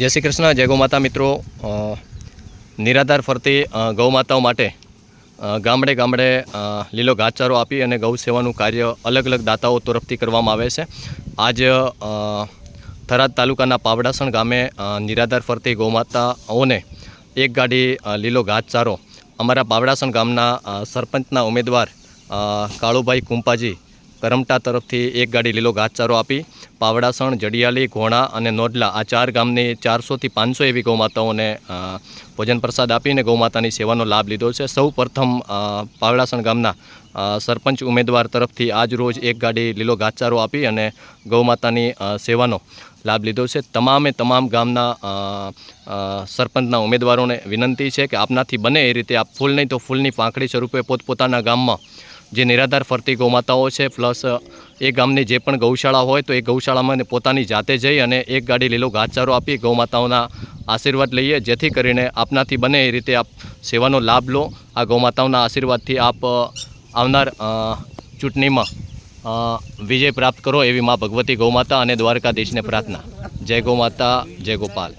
જય શ્રી કૃષ્ણ, જય ગૌમાતા મિત્રો. નિરાધાર ફરતી ગૌમાતાઓ માટે ગામડે ગામડે લીલો ઘાસચારો આપી અને ગૌ સેવાનું કાર્ય અલગ અલગ દાતાઓ તરફથી કરવામાં આવે છે. આજ થરાદ તાલુકાના પાવડાસણ ગામે નિરાધાર ફરતી ગૌમાતાઓને એક ગાડી લીલો ઘાસચારો અમારા પાવડાસણ ગામના સરપંચના ઉમેદવાર કાળુભાઈ કુંપાજી કરમટા તરફથી એક ગાડી લીલો ઘાસચારો આપી પાવડાસણ, જડિયાલી, ઘોણા અને નોડલા આ ચાર ગામની ચારસોથી પાંચસો એવી ગૌમાતાઓને ભોજન પ્રસાદ આપીને ગૌમાતાની સેવાનો લાભ લીધો છે. સૌ પ્રથમ પાવડાસણ ગામના સરપંચ ઉમેદવાર તરફથી આજ રોજ એક ગાડી લીલો ઘાસચારો આપી અને ગૌમાતાની સેવાનો લાભ લીધો છે. તમામે તમામ ગામના સરપંચના ઉમેદવારોને વિનંતી છે કે આપનાથી બને એ રીતે આપ ફૂલ નહીં તો ફૂલની પાંખડી સ્વરૂપે પોતપોતાના ગામમાં જે નિરાધાર ફરતી ગૌમાતાઓ છે, પ્લસ એ ગામની જે પણ ગૌશાળા હોય તો એ ગૌશાળામાં પોતાની જાતે જઈ અને એક ગાડી લીલો ઘાસચારો આપી ગૌમાતાઓના આશીર્વાદ લઈએ, જેથી કરીને આપનાથી બને એ રીતે આપ સેવાનો લાભ લો. આ ગૌમાતાઓના આશીર્વાદથી આપ આવનાર ચૂંટણીમાં વિજય પ્રાપ્ત કરો એવી મા ભગવતી ગૌમાતા અને દ્વારકાધીશને પ્રાર્થના. જય ગૌમાતા, જય ગોપાલ.